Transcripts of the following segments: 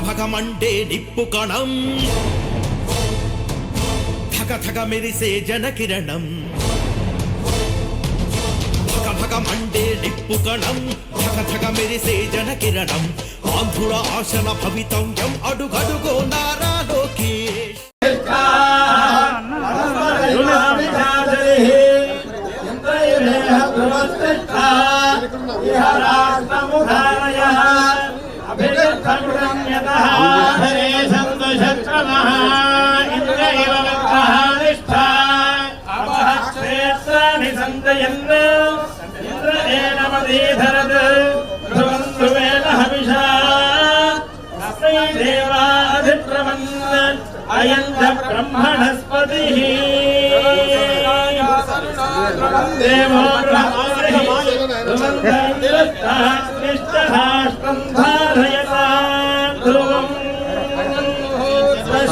భగమండే నిప్పు కణం. ధగ ధగ మెరిసే జనకిరణం. భగ భగ మండే నిప్పు కణం. ధగ ధగ మెరిసే జనకిరణం. ఆంధ్రుల ఆశల భవితవ్యం అడుగడుగో నారా లోకేష్. అయం బ్రహ్మణస్పతి దేవో బ్రహ్మనిష్టహాష్టం ధారయతా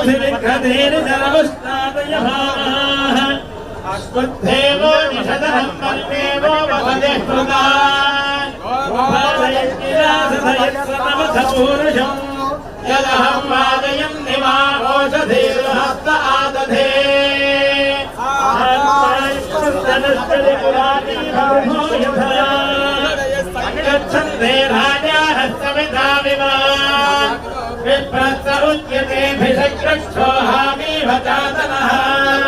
मुधिर्घधीर्जलवस्तादयः अश्वत्थेवो निषदहं मन्येवो भवदे कृतान् गोपालयत्किरासयत्सनमथपूरुषम् समुच्यते भिषग्रक्षोहामीव चातनः